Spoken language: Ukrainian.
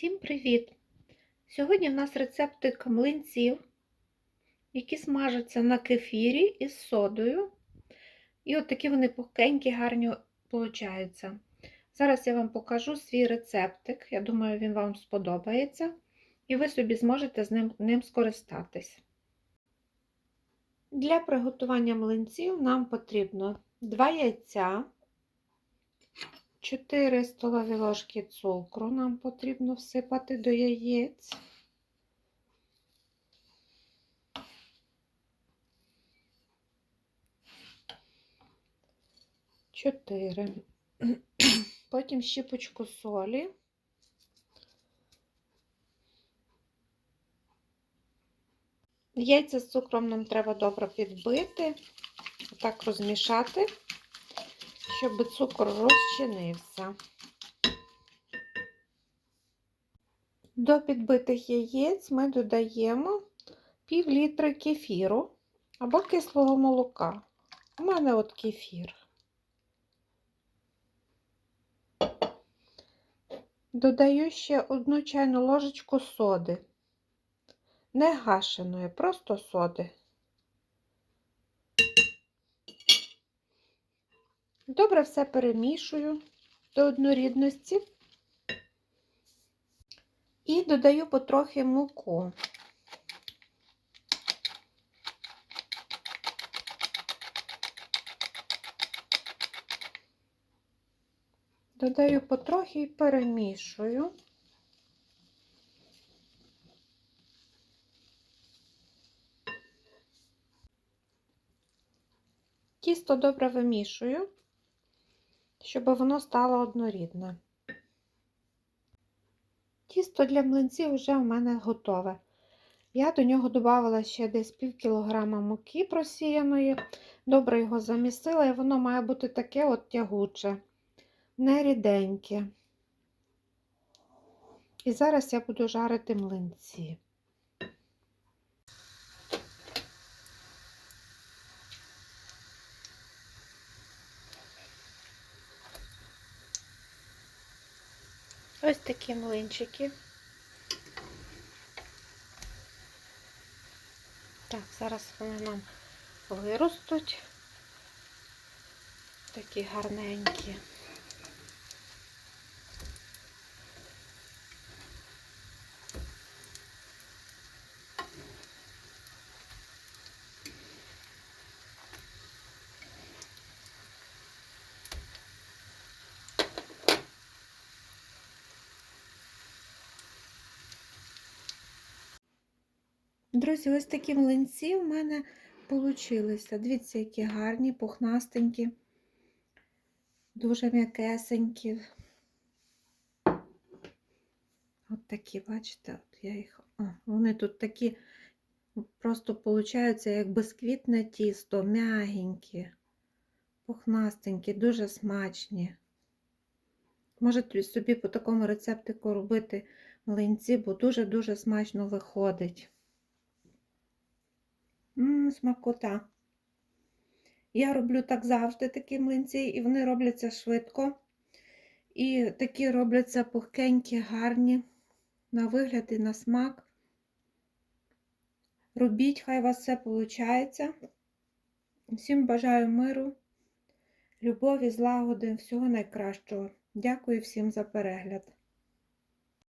Всім привіт! Сьогодні в нас рецептик млинців, які смажаться на кефірі із содою. І от такі вони пухкенькі, гарні получаються. Зараз я вам покажу свій рецептик. Я думаю, він вам сподобається. І ви собі зможете з ним, ним скористатись. Для приготування млинців нам потрібно 2 яйця. 4 столові ложки цукру нам потрібно всипати до яєць. Чотири. Потім щіпочку солі. Яйця з цукром нам треба добре підбити, так розмішати щоб цукор розчинився. До підбитих яєць ми додаємо пів літра кефіру або кислого молока. У мене от кефір. Додаю ще одну чайну ложечку соди, не гашеної, просто соди. Добре все перемішую до однорідності і додаю потрохи муку. Додаю потрохи і перемішую. Тісто добре вимішую щоб воно стало однорідне. Тісто для млинців вже в мене готове. Я до нього додавала ще десь пів кілограма муки просіяної, добре його замісила, і воно має бути таке от тягуче, не ріденьке. І зараз я буду жарити млинці. Ось такі млинчики. Так, зараз вони нам виростуть. Такі гарненькі. Друзі, ось такі млинці в мене получилися. Дивіться, які гарні, пухнастенькі, дуже м'якесенькі. От такі, бачите, от я їх. О, вони тут такі просто получаються як бисквітне тісто, м'ягенькі, пухнастенькі, дуже смачні. Можете собі по такому рецептику робити млинці, бо дуже-дуже смачно виходить. Ммм, смакота. Я роблю так завжди такі млинці, і вони робляться швидко. І такі робляться пухкенькі, гарні, на вигляд і на смак. Робіть, хай у вас все виходить. Всім бажаю миру, любові, злагоди, всього найкращого. Дякую всім за перегляд.